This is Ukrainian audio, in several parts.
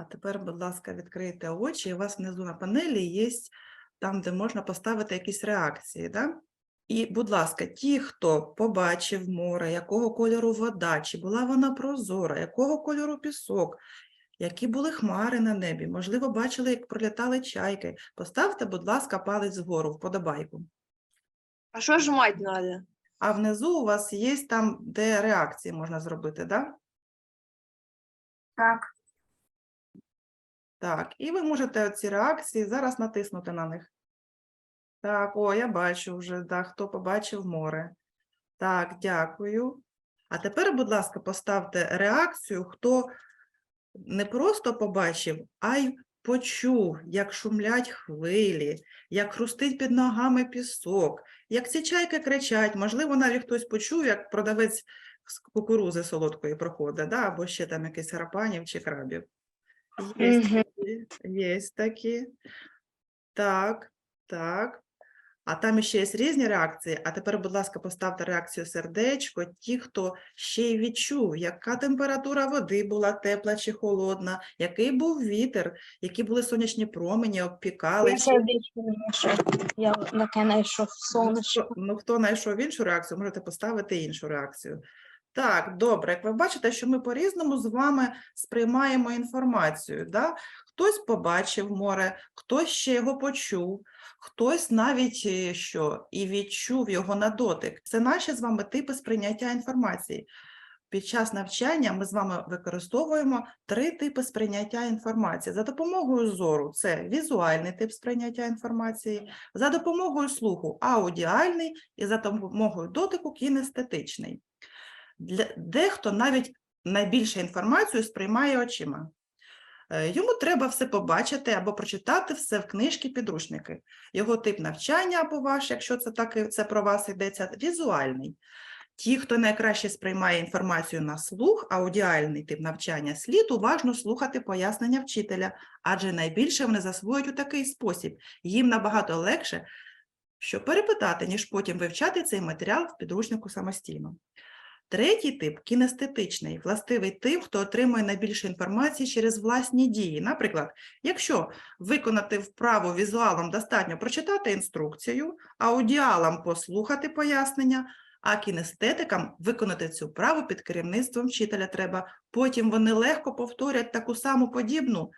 А тепер, будь ласка, відкрийте очі, і у вас внизу на панелі є там, де можна поставити якісь реакції. Да? І, будь ласка, ті, хто побачив море, якого кольору вода, чи була вона прозора, якого кольору пісок, які були хмари на небі, можливо, бачили, як пролітали чайки. Поставте, будь ласка, палець вгору, вподобайку. А що жмать надо? А внизу у вас є там, де реакції можна зробити, да? Так. Так, і ви можете ці реакції зараз натиснути на них. Так, о, я бачу вже, да, хто побачив море. Так, дякую. А тепер, будь ласка, поставте реакцію, хто не просто побачив, а й почув, як шумлять хвилі, як хрустить під ногами пісок, як ці чайки кричать. Можливо, навіть хтось почув, як продавець з кукурузи солодкої проходить, да? або ще там якийсь гарапанів чи крабів. Є такі, є такі. Так, так. А там ще є різні реакції. А тепер, будь ласка, поставте реакцію сердечко. Ті, хто ще й відчув, яка температура води була тепла чи холодна, який був вітер, які були сонячні промені, обпікали. Я сердечко не знайшов. Я таке знайшов сонечко. Ну, хто знайшов іншу реакцію, можете поставити іншу реакцію. Так, добре, як ви бачите, що ми по-різному з вами сприймаємо інформацію. Да? Хтось побачив море, хтось ще його почув, хтось навіть е, що і відчув його на дотик. Це наші з вами типи сприйняття інформації. Під час навчання ми з вами використовуємо три типи сприйняття інформації. За допомогою зору це візуальний тип сприйняття інформації, за допомогою слуху аудіальний і за допомогою дотику кінестетичний. Дехто навіть найбільше інформацію сприймає очима. Е, Йому треба все побачити або прочитати все в книжки, підручники. Його тип навчання або ваш, якщо це так це про вас йдеться, візуальний. Ті, хто найкраще сприймає інформацію на слух, аудіальний тип навчання, слід уважно слухати пояснення вчителя, адже найбільше вони засвоюють у такий спосіб. Їм набагато легше, що перепитати, ніж потім вивчати цей матеріал в підручнику самостійно. Третій тип кінестетичний, властивий тим, хто отримує найбільше інформації через власні дії. Наприклад, якщо виконати вправу візуалом достатньо прочитати інструкцію, аудіалам послухати пояснення, а кінестетикам виконати цю вправу під керівництвом вчителя треба. Потім вони легко повторять таку саму подібну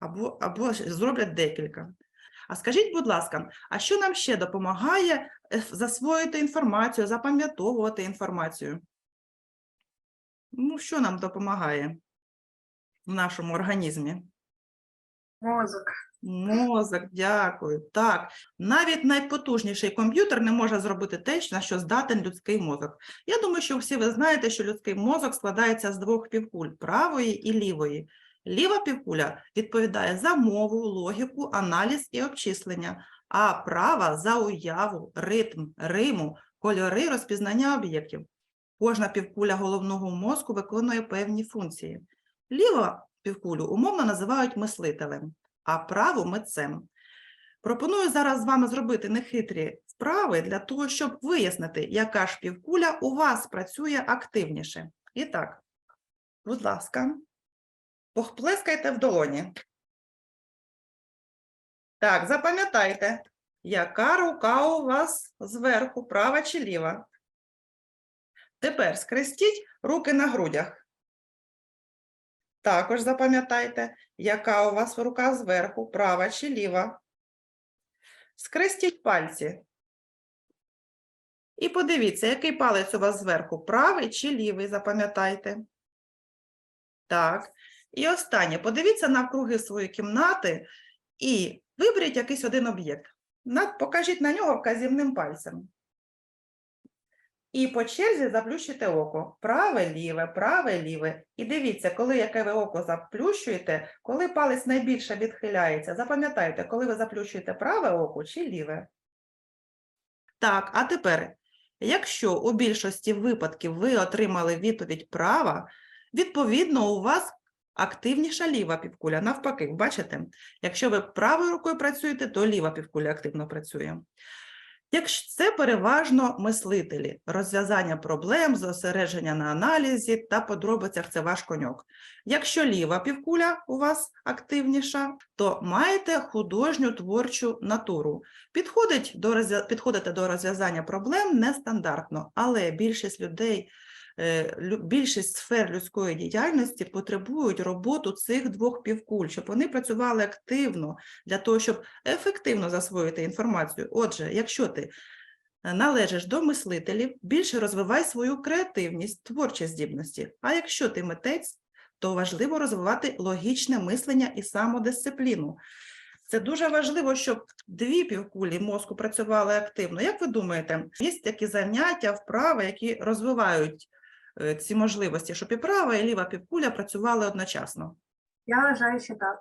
або, або зроблять декілька. А скажіть, будь ласка, а що нам ще допомагає е, засвоїти інформацію, запам'ятовувати інформацію? Ну, що нам допомагає в нашому організмі? Мозок. Мозок, дякую. Так, навіть найпотужніший комп'ютер не може зробити те, на що здатен людський мозок. Я думаю, що всі ви знаєте, що людський мозок складається з двох півкуль правої і лівої. Ліва півкуля відповідає за мову, логіку, аналіз і обчислення, а права за уяву, ритм, риму, кольори, розпізнання об'єктів. Кожна півкуля головного мозку виконує певні функції. Ліва півкулю умовно називають мислителем а праву митцем. Пропоную зараз з вами зробити нехитрі вправи для того, щоб вияснити, яка ж півкуля у вас працює активніше. І так, будь ласка, похплескайте в долоні. Так, запам'ятайте, яка рука у вас зверху, права чи ліва. Тепер скрестіть руки на грудях. Також запам'ятайте, яка у вас рука зверху, права чи ліва. Скрестіть пальці. І подивіться, який палець у вас зверху, правий чи лівий, запам'ятайте. Так. І останнє, подивіться навкруги своєї кімнати і виберіть якийсь один об'єкт. Покажіть на нього вказівним пальцем. І по черзі заплющуйте око. Праве, ліве, праве, ліве. І дивіться, коли яке ви око заплющуєте, коли палець найбільше відхиляється, запам'ятайте, коли ви заплющуєте праве око чи ліве. Так, а тепер, якщо у більшості випадків ви отримали відповідь права, відповідно, у вас активніша ліва півкуля. Навпаки, бачите? Якщо ви правою рукою працюєте, то ліва півкуля активно працює. Якщо це переважно мислителі, розв'язання проблем, зосередження на аналізі та подробицях це ваш коньок. Якщо ліва півкуля у вас активніша, то маєте художню творчу натуру. Підходить до підходите до розв'язання проблем нестандартно, але більшість людей, лю- більшість сфер людської діяльності потребують роботу цих двох півкуль, щоб вони працювали активно для того, щоб ефективно засвоїти інформацію. Отже, якщо ти е, належиш до мислителів, більше розвивай свою креативність, творчі здібності. А якщо ти митець, то важливо розвивати логічне мислення і самодисципліну. Це дуже важливо, щоб дві півкулі мозку працювали активно. Як ви думаєте, є такі заняття, вправи, які розвивають е, ці можливості, щоб і права, і ліва півкуля працювали одночасно? Я вважаю, що так.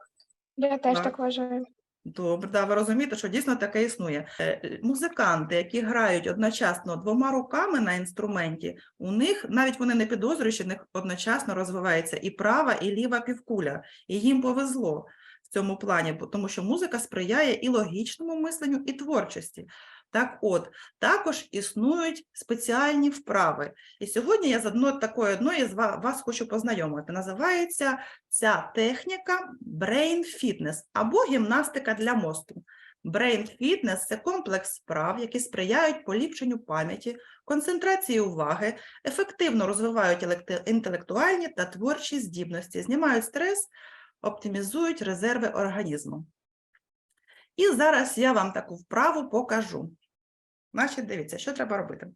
Я теж Так. так вважаю. Добре, да, ви розумієте, що дійсно таке існує. Е, е, Музиканти, які грають одночасно двома руками на інструменті, у них навіть вони не підозрюють, що в них одночасно розвивається і права, і ліва півкуля. І їм повезло в цьому плані, бо- тому що музика сприяє і логічному мисленню, і творчості. Так от, також існують спеціальні вправи. І сьогодні я з одної такої з вас хочу познайомити. Називається ця техніка Brain Fitness або гімнастика для мозку. Brain Fitness – це комплекс вправ, які сприяють поліпшенню пам'яті, концентрації уваги, ефективно розвивають інтелектуальні та творчі здібності, знімають стрес, оптимізують резерви організму. І зараз я вам таку вправу покажу. Значить, дивіться, що треба робити.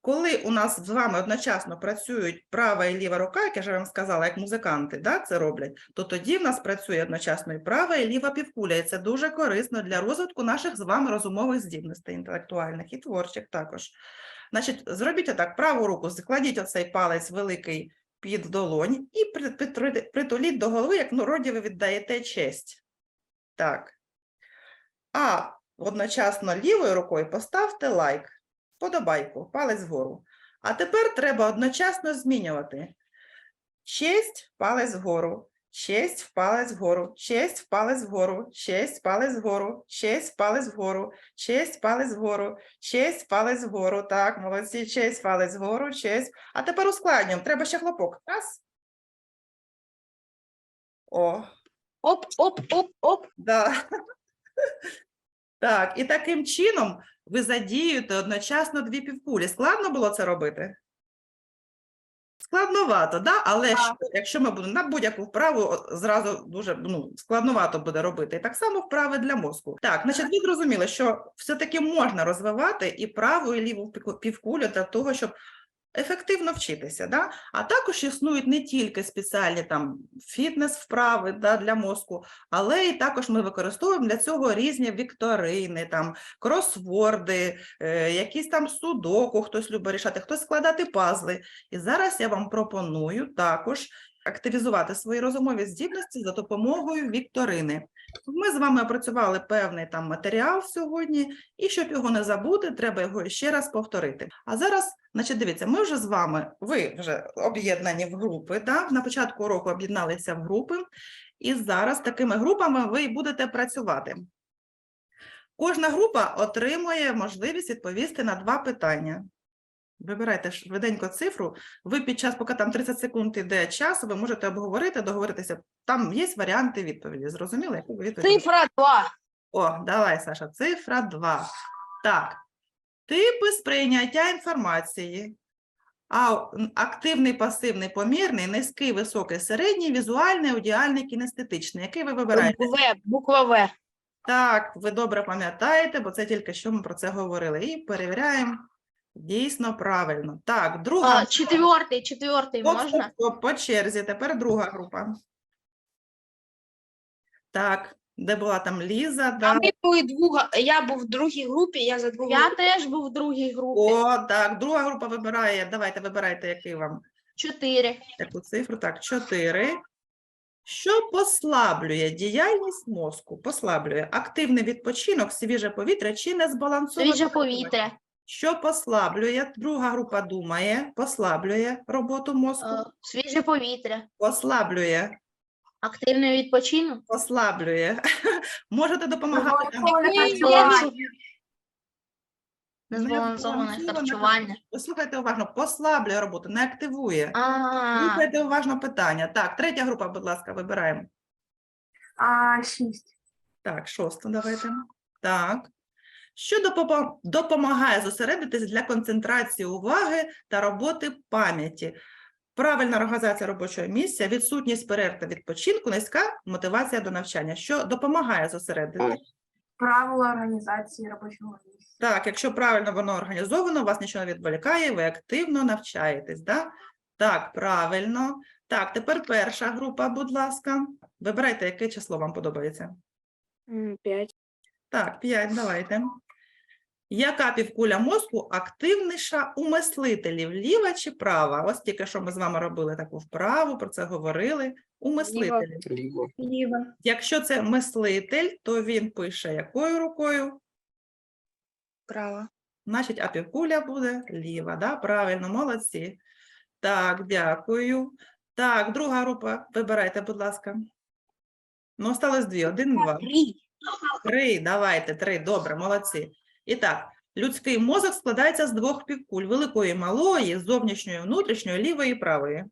Коли у нас з вами одночасно працюють права і ліва рука, як я вже вам сказала, як музиканти да, це роблять, то тоді в нас працює одночасно і права, і ліва півкуля. І це дуже корисно для розвитку наших з вами розумових здібностей, інтелектуальних і творчих також. Значить, зробіть отак, праву руку, закладіть оцей палець великий під долонь і притуліть до голови, як народі ви віддаєте честь. Так. А одночасно лівою рукою поставте лайк, подобайку, палець вгору. А тепер треба одночасно змінювати. Честь, палець вгору, честь, палець вгору, честь, палець вгору, честь, палець вгору, честь, палець вгору, честь, палець вгору, честь, палець вгору. Так, молодці, честь, палець вгору, честь. А тепер ускладнюємо. Треба ще хлопок. Раз. О, Оп, оп, оп, оп. Да. Так, і таким чином ви задіюєте одночасно дві півкулі. Складно було це робити? Складновато, да? але що, якщо ми будемо на будь-яку вправу зразу дуже ну, складновато буде робити. І так само вправи для мозку. Так, значить, ви зрозуміли, що все-таки можна розвивати і праву, і ліву півкулю для того, щоб ефективно вчитися. Да? А також існують не тільки спеціальні там фітнес-вправи да, для мозку, але і також ми використовуємо для цього різні вікторини, там кросворди, е, якісь там судоку, хтось любить рішати, хтось складати пазли. І зараз я вам пропоную також активізувати свої розумові здібності за допомогою вікторини. Ми з вами опрацювали певний там матеріал сьогодні, і щоб його не забути, треба його ще раз повторити. А зараз, значить, дивіться, ми вже з вами, ви вже об'єднані в групи, да? на початку року об'єдналися в групи, і зараз такими групами ви будете працювати. Кожна група отримує можливість відповісти на два питання. Вибирайте швиденько цифру. Ви під час, поки там 30 секунд іде часу, ви можете обговорити, договоритися. Там є варіанти відповіді. Зрозуміли? Яку ви відповідь? Цифра 2. О, давай, Саша, цифра 2. Так. Типи сприйняття інформації. А активний, пасивний, помірний, низький, високий, середній, візуальний, аудіальний, кінестетичний. Який ви вибираєте? В, буква В. Так, ви добре пам'ятаєте, бо це тільки що ми про це говорили. І перевіряємо. Дійсно правильно. Так, друга. А, четвертий, четвертий Стоп, стоп, можна? стоп, по черзі. Тепер друга група. Так, де була там Ліза? А Да. ми були друга. Я був в другій групі, я за другу. Я теж був в другій групі. О, так, друга група вибирає. Давайте вибирайте, який вам Чотири. яку цифру. Так, 4. Що послаблює діяльність мозку? Послаблює активний відпочинок, свіже повітря чи незбалансоване Свіже повітря. Що послаблює? Друга група думає, послаблює роботу мозку, Е, Свіже повітря. послаблює, Активний відпочинок. послаблює. Можете допомагати. там. Незбалансоване Незбалансоване харчування. Послухайте уважно, послаблює роботу, не активує. А, Слухайте уважно питання. Так, третя група, будь ласка, вибираємо. А, шість. Так, шосту давайте. Так. Що допомагає зосередитись для концентрації уваги та роботи пам'яті? Правильна організація робочого місця, відсутність перерв та відпочинку, низька мотивація до навчання. Що допомагає зосередитись? Правила організації робочого місця. Так, якщо правильно воно організовано, вас нічого не відволікає, ви активно навчаєтесь, да? Так, правильно. Так, тепер перша група, будь ласка. Вибирайте, яке число вам подобається. П'ять. Так, 5, давайте. Яка півкуля мозку активніша у мислителів, ліва чи права? Ось тільки що ми з вами робили таку вправу, про це говорили. У мислителів. Ліво. Ліва. Якщо це мислитель, то він пише якою рукою? Права. Значить, а півкуля буде ліва, да? Правильно, молодці. Так, дякую. Так, друга група, вибирайте, будь ласка. Ну, осталось дві, один, два. Три. Три, давайте, три, добре, молодці. І так, людський мозок складається з двох півкуль, великої і малої, зовнішньої, внутрішньої, лівої і правої.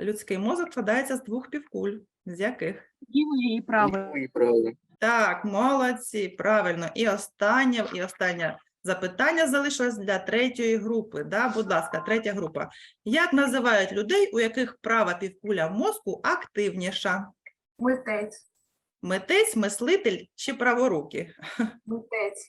Людський мозок складається з двох півкуль. З яких? Лівої і Ліво і право. Так, молодці, правильно. І останнє, і останнє запитання залишилось для третьої групи. Да? Будь ласка, третя група. Як називають людей, у яких права півкуля мозку активніша? Митець. Митець, мислитель чи праворуки? Митець.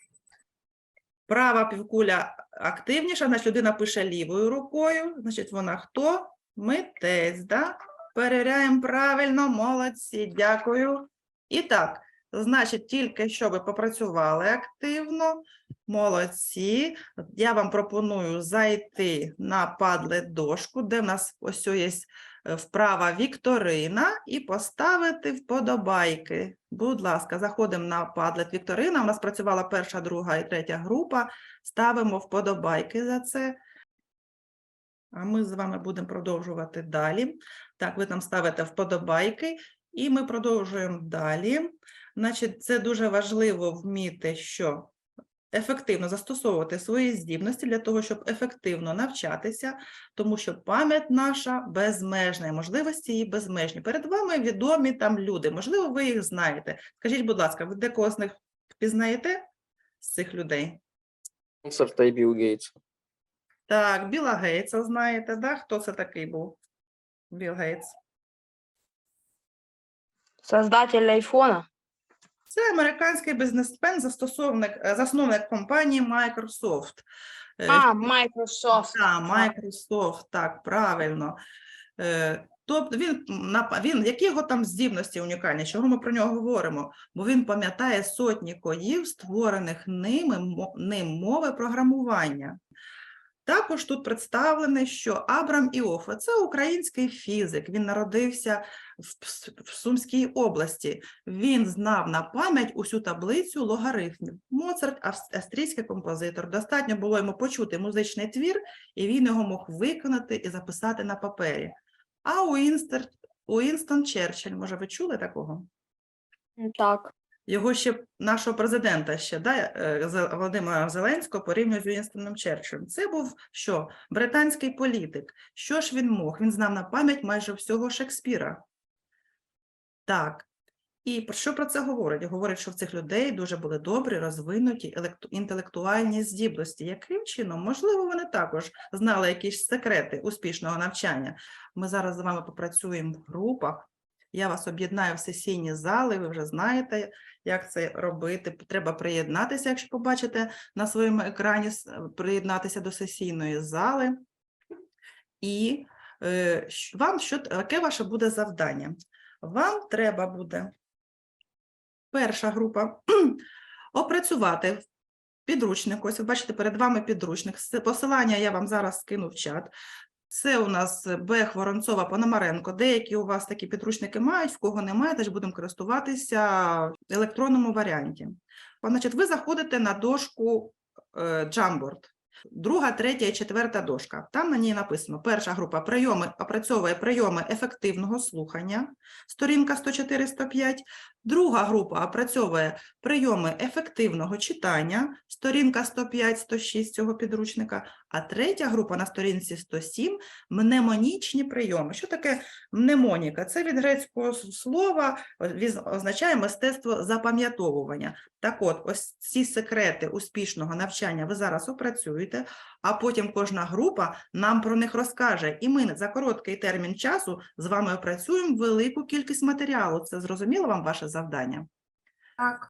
Права півкуля активніша, значить людина пише лівою рукою. Значить, вона хто? Митець, да? Перевіряємо правильно, молодці, дякую. І так, значить, тільки що ви попрацювали активно, молодці. Я вам пропоную зайти на Padlet дошку, де в нас ось є е, вправа Вікторина, і поставити вподобайки. Будь ласка, заходимо на Padlet Вікторина. У нас працювала перша, друга і третя група. Ставимо вподобайки за це. А ми з вами будемо продовжувати далі. Так, ви там ставите вподобайки, і ми продовжуємо далі. Значить, це дуже важливо вміти, що ефективно застосовувати свої здібності для того, щоб ефективно навчатися, тому що пам'ять наша безмежна, і можливості її безмежні. Перед вами відомі там люди, можливо, ви їх знаєте. Скажіть, будь ласка, ви декого з них впізнаєте з цих людей? Моцарта і Білл Гейтс. Так, Біла Гейтса знаєте, да? Хто це такий був? Білл Гейтс. Создатель айфона. Це американський бізнесмен, застосовник, е, засновник компанії Microsoft. Е, А, Microsoft. Так, Microsoft, так, правильно. Е, Тобто він, він, які його там здібності унікальні, чого ми про нього говоримо? Бо він пам'ятає сотні кодів, створених ними, ним мови програмування. Також тут представлений, що Абрам Іоффе – це український фізик. Він народився в, Сумській області. Він знав на пам'ять усю таблицю логарифмів. Моцарт, австрійський композитор. Достатньо було йому почути музичний твір, і він його мог виконати і записати на папері. А Уінстон Черчилль, може, ви чули такого? Так. Його ще нашого президента ще да, е, Володимира Зеленського порівнює з Вінстоном Черчиллем. Це був що? Британський політик. Що ж він мог? Він знав на пам'ять майже всього Шекспіра. Так. І про що про це говорить? Говорить, що в цих людей дуже були добрі, розвинуті інтелектуальні здібності. Яким чином? Можливо, вони також знали якісь секрети успішного навчання. Ми зараз з вами попрацюємо в групах. Я вас об'єднаю в сесійні зали, ви вже знаєте, як це робити. Треба приєднатися, якщо побачите на своєму екрані, приєднатися до сесійної зали. І е, вам що, яке ваше буде завдання? Вам треба буде перша група опрацювати підручник. Ось ви бачите, перед вами підручник. Посилання я вам зараз скину в чат. Це у нас Бех, Воронцова, Пономаренко. Деякі у вас такі підручники мають, в кого немає, теж будемо користуватися в електронному варіанті. Значить, ви заходите на дошку е, Jamboard. Друга, третя і четверта дошка. Там на ній написано: перша група прийоми опрацьовує прийоми ефективного слухання, сторінка 104-105. Друга група опрацьовує прийоми ефективного читання, сторінка 105-106 цього підручника. А третя група на сторінці 107 мнемонічні прийоми. Що таке мнемоніка? Це від грецького слова означає мистецтво запам'ятовування. Так от, ось ці секрети успішного навчання ви зараз опрацюєте, а потім кожна група нам про них розкаже. І ми за короткий термін часу з вами опрацюємо велику кількість матеріалу. Це зрозуміло вам ваше завдання? Так.